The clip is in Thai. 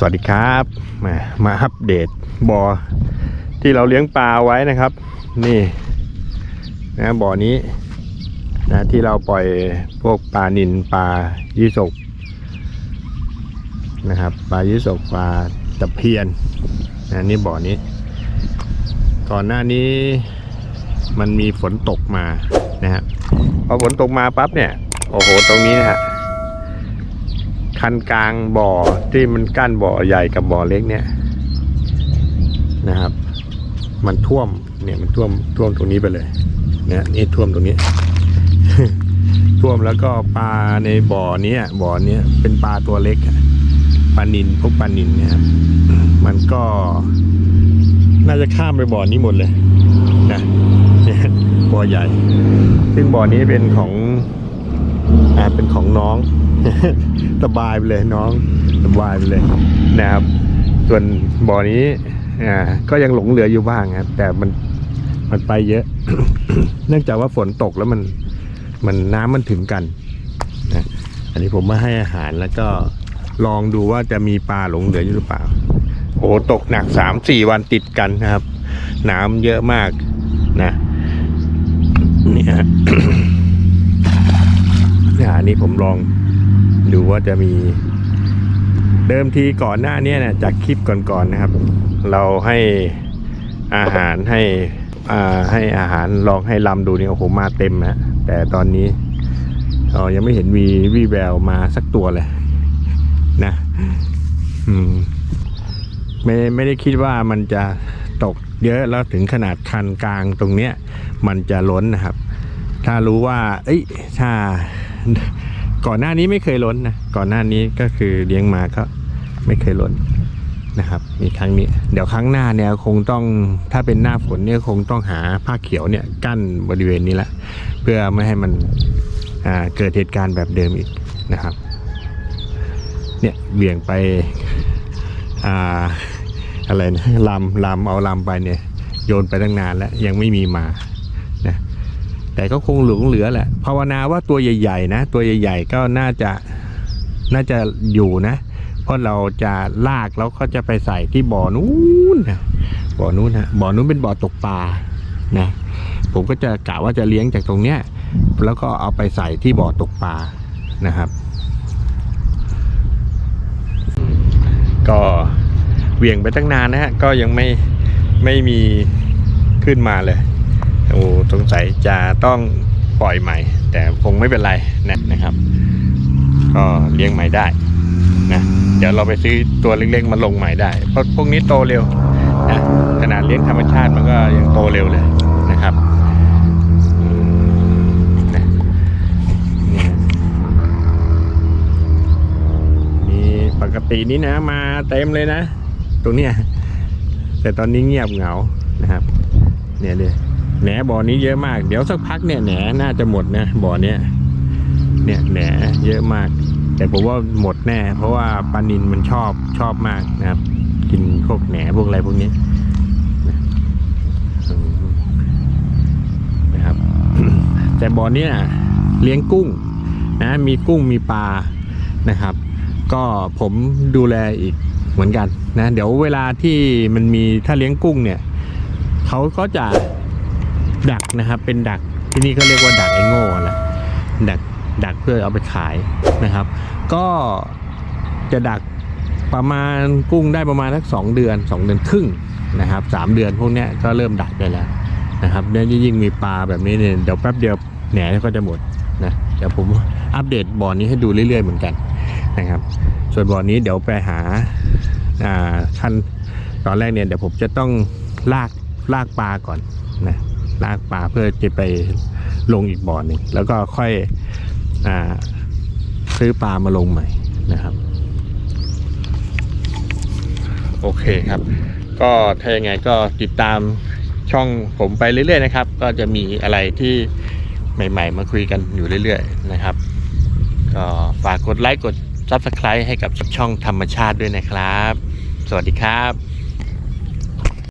สวัสดีครับมามาอัปเดตบ่อที่เราเลี้ยงปลาไว้นะครับ นี่นะบ่อนี้นะที่เราปล่อยพวกปลานินปลายี่สกนะครับปลายี่สกปลาตะเพียนนะนี่บ่อนี้ ก่อนหน้านี้มันมีฝนตกมานะฮะพอฝนตกมาปั๊บเนี่ยโอ้โหตรงนี้นะฮะ คันกลางบ่อที่มันกั้นบ่อใหญ่กับบ่อเล็กเนี่ยนะครับ มันท่วมเนี่ยมันท่วมท่วมตรงนี้ไปเลยเนี่ยนี่ท่วมตรงนี้ ท่วมแล้วก็ปลาในบ่อเนี้ยบ่อเนี้ยเป็นปลาตัวเล็กปลานินพวกปลานินเนี่ยมันก็น่าจะข้ามไปบ่อนี้หมดเลยนะบ่อใหญ่ ซึ่งบ่อนี้เป็นของ อ่าเป็นของน้อง สบายไปเลยน้องสบายไปเลยนะครับ ส่วนบ่อนี้อ่าก็ยังหลงเหลืออยู่บ้างครับแต่มันมันไปเยอะ เนื่องจากว่าฝนตกแล้วมันมันน้ำมันถึงกันนะอันนี้ผมมาให้อาหารแล้วก็ลองดูว่าจะมีปลาหลงเหลืออยู่หรือเปล่า โอ้ตกหนักสามสี่วันติดกันนะครับ น้ำเยอะมากนะเนี่ย เนี่ยอันนี้ผมลองดูว่าจะมี เดิมทีก่อนหน้านี้นะจากคลิปก่อนๆนะครับ เราให้อาหารให้อ่าให้อาหารลองให้ลำดูนี่โอ้โหมาเต็มนะแต่ตอนนี้เอ๋อยังไม่เห็นมีวี่แววมาสักตัวเลยนะอืมไม่ไม่ได้คิดว่ามันจะตกเยอะแล้วถึงขนาดคันกลางตรงเนี้ย มันจะล้นนะครับ ถ้ารู้ว่า เอ้ยถ้า ก่อนหน้านี้ไม่เคยล้นนะก่อนหน้านี้ก็คือเลี้ยงมาก็ไม่เคยล้นนะครับ มีครั้งนี้ เดี๋ยวครั้งหน้าเนี่ยคงต้องถ้าเป็นหน้าฝนเนี่ยคงต้องหาผ้าเขียวเนี่ยกั้นบริเวณนี้ละ เพื่อไม่ให้มันเกิดเหตุการณ์แบบเดิมอีกนะครับ เนี่ยเบี่ยงไปอ่าอะไรนะลำลำเอาลำไปเนี่ย โยนไปตั้งนานแล้วยังไม่มีมา แต่ก็คงหลงเหลือแหละภาวนาว่าตัวใหญ่ๆนะ ตัวใหญ่ ๆ ก็น่าจะน่าจะอยู่นะ เพราะเราจะลากแล้วก็จะไปใส่ที่บ่อนู้นนะบ่อนู้นนะบ่อนู้นเป็นบ่อตกปลานะผมก็จะกะว่าจะเลี้ยงจากตรงเนี้ยแล้วก็เอาไปใส่ที่บ่อตกปลานะครับ ก็เวียงไปตั้งนานนะฮะก็ยังไม่ไม่มีขึ้นมาเลย โอ้สงสัยจะต้องปล่อยใหม่ แต่คงไม่เป็นไรนะนะครับ ก็เลี้ยงใหม่ได้นะเดี๋ยวเราไปซื้อตัวเล็กๆมาลงใหม่ได้ เพราะพวกนี้โตเร็วนะขนาดเลี้ยงธรรมชาติมันก็ยังโตเร็วเลยนะครับนี่ปกตินี่นะมาเต็มเลยนะตรงเนี้ยแต่ตอนนี้เงียบเหงานะครับ เนี่ยเลย แหนบ่อนี้เยอะมาก เดี๋ยวสักพักเนี่ยแหนน่าจะหมดนะบ่อเนี้ยเนี่ยแหนเยอะมาก แต่ผมว่าหมดแน่ เพราะว่าปลานินมันชอบชอบมากนะครับ กินพวกแหนพวกอะไรพวกนี้นะครับ แต่บ่อเนี้ยเลี้ยงกุ้งนะ มีกุ้งมีปลานะครับ ก็ผมดูแลอีกเหมือนกันนะ เดี๋ยวเวลาที่มันมีถ้าเลี้ยงกุ้งเนี่ยเขาก็จะ ดักนะครับ เป็นดักที่นี่ก็เรียกว่าดักไอ้โง่แหละดักดักเพื่อเอาไปขายนะครับ ก็จะดักประมาณกุ้งได้ประมาณสักสองเดือนสองเดือนครึ่งนะครับสามเดือนพวกนี้ก็เริ่มดักได้แล้วนะครับเนี่ยยิ่งมีปลาแบบนี้เนี่ยเดี๋ยวแป๊บเดียวแหนก็จะหมดนะเดี๋ยวผมอัปเดตบ่อนี้ให้ดูเรื่อยๆเหมือนกันนะครับ ส่วนบ่อนี้เดี๋ยวไปหาอ่าขั้นตอนแรกเนี่ยเดี๋ยวผมจะต้องลากลากปลาก่อนนะ ลากปลาเพื่อจะไปลงอีกบ่อหนึ่งแล้วก็ค่อยอซื้อปลามาลงใหม่นะครับ โอเคครับ ก็ถ้ายังไงก็ติดตามช่องผมไปเรื่อยๆนะครับ ก็จะมีอะไรที่ใหม่ ๆ มาคุยกันอยู่เรื่อย ๆ นะครับ ก็ฝากกดไลค์กด Subscribe ให้กับช่องธรรมชาติด้วยนะครับ สวัสดีครับ